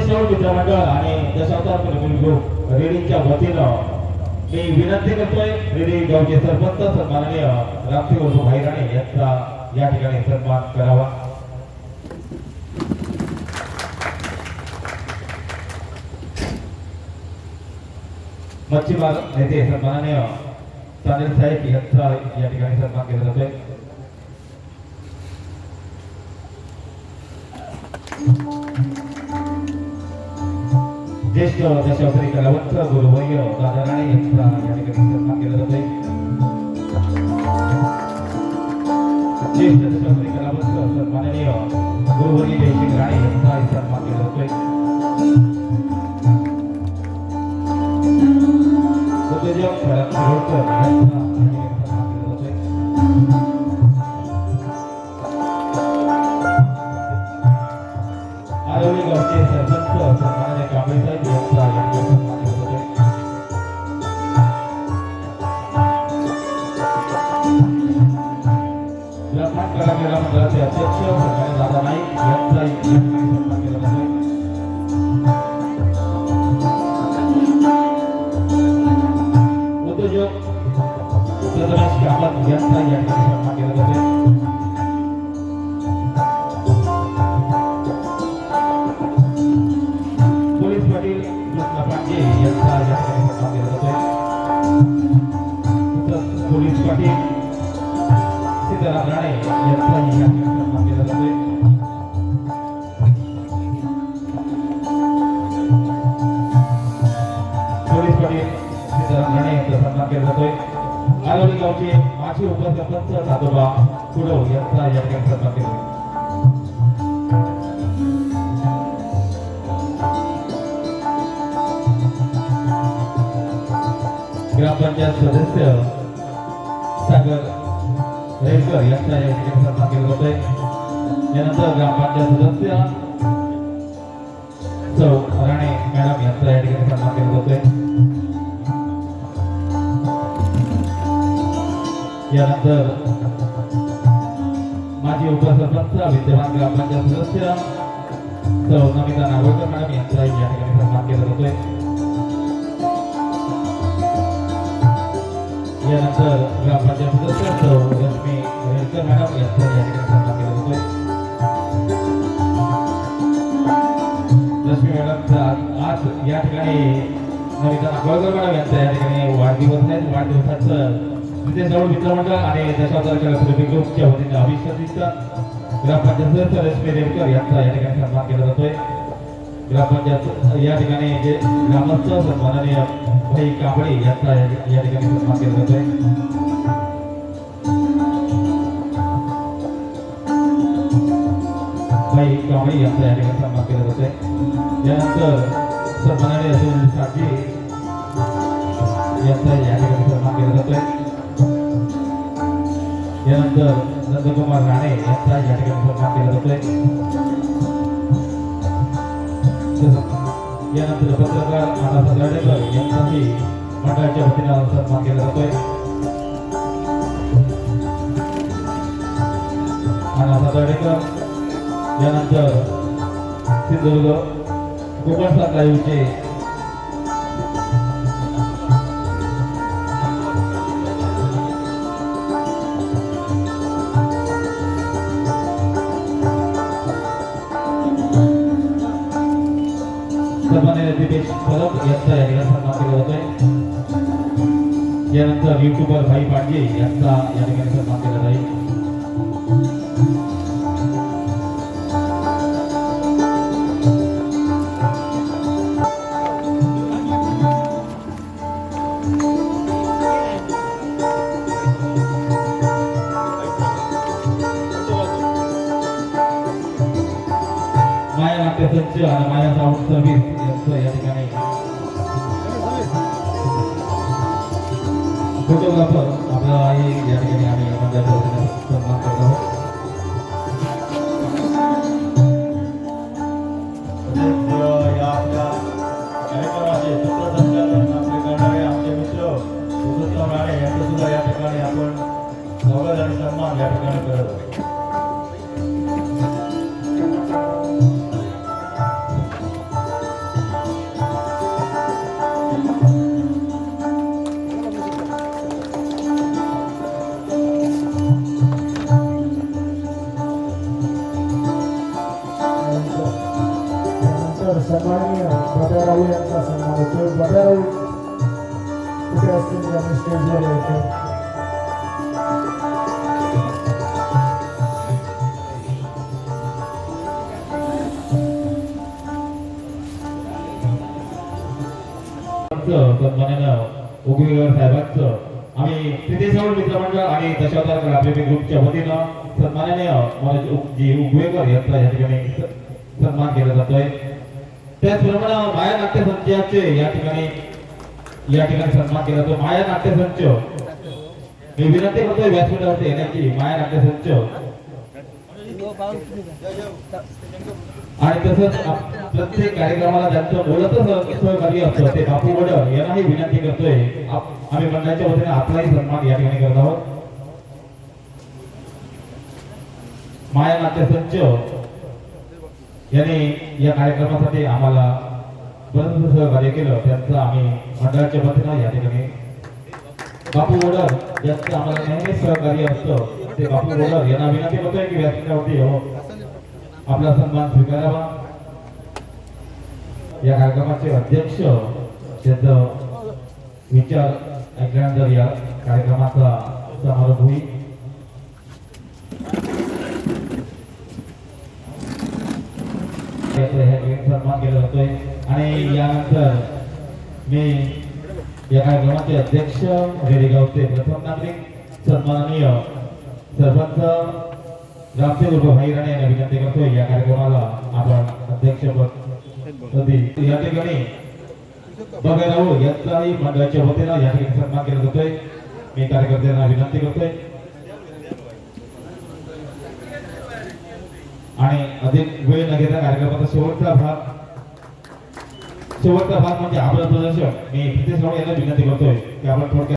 रितेश राऊत मित्रमंडळ आणि दशावतार film group रेडीच्या वतीनं मी विनंती करतोय रेडी गावचे सरपंच सन्माननीय रामसिंह उर्फ भाई राणे यांचा या ठिकाणी सन्मान करावा मच्छीमार नेते सन्माननीय चांदेल साहेब यांचा या ठिकाणी सन्मान केला जातोय Thank you. ज्येष्ठ दशावतारी कलावंत गुरुवर्य दादा राणे यांचा या ठिकाणी सन्मान केला जातोय ज्येष्ठ दशावतारी व्यापार कलाकार मंडळाचे अध्यक्ष सन्माननीय दादा नाईक यांचा या ठिकाणी सन्मान केला जातोय उद्योजक सीताराम राणे यांचा सन्मान केला जातोय. आरोली गावचे माजी उपसरपंच दादोबा कुडव यांचा या ठिकाणी सन्मान केला ग्रामपंचायत सदस्य सागर रेडकर यांचा या ठिकाणी सन्मान केला जातोय. यानंतर ग्रामपंचायत सदस्य सौ राणे मॅडम यांचा या ठिकाणी सन्मान केला जातोय. यानंतर माजी उपसरपंच विद्यमान ग्रामपंचायत सदस्य सौ नमिता नागोळकर मॅडम यांचा या ठिकाणी सन्मान केला जातोय. यानंतर ग्रामपंचायत सदस्य सौ लक्ष्मी रेडकर मॅडम यांचा या ठिकाणी सन्मान केला जातोय. लक्ष्मी मॅडमचा आज- या ठिकाणी नमिता नागोळकर मॅडम यांचा या ठिकाणी वाढदिवस आहे. वाढदिवसाचं म्हणजे नितेश सर्व मित्रमंडळ आणि दशावतार कलाकृती ग्रुपच्या वतीने अभिषेक ग्रामपंचायत सदस्य रेडकर यांचा या ठिकाणी सन्मान केला जातोय. ग्रामपंचायत या ठिकाणी जे ग्रामस्थ सन्माननीय भाई कांबळे यांचा या या ठिकाणी सन्मान केला जातोय. भाई कांबळे यांचा या ठिकाणी सन्मान केला जातोय. यानंतर सन्माननीय सुनील साठे यांचा या ठिकाणी सन्मान केला जातोय. यानंतर नंदकुमार राणे यांचा या ठिकाणी सन्मान केला जातोय. यानंतर पत्रकार अण्णा सदाडेकर यांचाही मंडळाच्या वतीनं सन्मान केला जातोय. अण्णा सदाडेकर यानंतर सिंधुदुर्ग कोकणसात लाईव्हचे परत यांचा या ठिकाणी सन्मान केला जातोय यानंतर युट्यूबर भाई पांडे यांचा या ठिकाणी सन्मान केला जाईल फोटोग्राफर आपल्याला या ठिकाणी आम्ही सन्मान करत आहोत. या आपल्या कार्यक्रमाचे सूत्रसंचालन आपले करणारे आमचे मित्र पुरुषोत्तम राणे यांचं सुद्धा या ठिकाणी आपण स्वागत आणि सन्मान या ठिकाणी करत आहोत. बदाराऊ यांचा सन्मान कुठे असतील त्यांनी स्टेजवर यायचं सन्मानानं उगवेकर साहेबांचं आणि तिथे जाऊन मित्रमंडळ आणि दशावतार आपल्या ग्रुपच्या वतीनं सन्मानाने मनोज जी उगवेकर यांचा या ठिकाणी सन्मान केला जातोय. त्याचप्रमाणे माया नाट्य संचाचे या ठिकाणी या ठिकाणी सन्मान केला तो माया नाट्य संच मी विनंती करतोय व्यासपीठावरती येण्याची. माया नाट्य संच आणि तसंच प्रत्येक कार्यक्रमाला ज्यांचं बोलतच सहकार्य असतं ते बापू वडर यांनाही विनंती करतोय. आम्ही मंडळाच्या वतीने आपलाही सन्मान या ठिकाणी करत आहोत. माया नाट्य संच याने या कार्यक्रमासाठी आम्हाला बरंच सहकार्य केलं. त्यांचं आम्ही मंडळाच्या वतीनं या ठिकाणी बापू वडर यांचं आम्हाला नेहमीच सहकार्य असतं. ते बापू वडर यांना विनंती करतोय की व्यासपीठावरती हो आपला सन्मान स्वीकारावा. या कार्यक्रमाचे अध्यक्ष त्यांचं विचार ऐकल्यानंतर या कार्यक्रमाचा समारोप होईल याचा ह्या ठिकाणी सन्मान केला जातोय. आणि यानंतर मी या कार्यक्रमाचे अध्यक्ष रेडेगावचे प्रथम नागरिक सन्माननीय सरपंच रामदेव उर्फ भाई राणे यांना विनंती करतोय. या कार्यक्रमाला आपण अध्यक्ष या ठिकाणी बघायला यांचाही मंडळाच्या वतीनं या ठिकाणी सन्मान केला जातोय. मी कार्यकर्त्यांना विनंती करतोय. आणि अधिक वेळ न घेता कार्यक्रमाचा शेवटचा भाग शेवटचा भाग म्हणजे आपलं प्रदर्शन. मी हितेश राऊत यांना विनंती करतोय की आपण थोडक्यात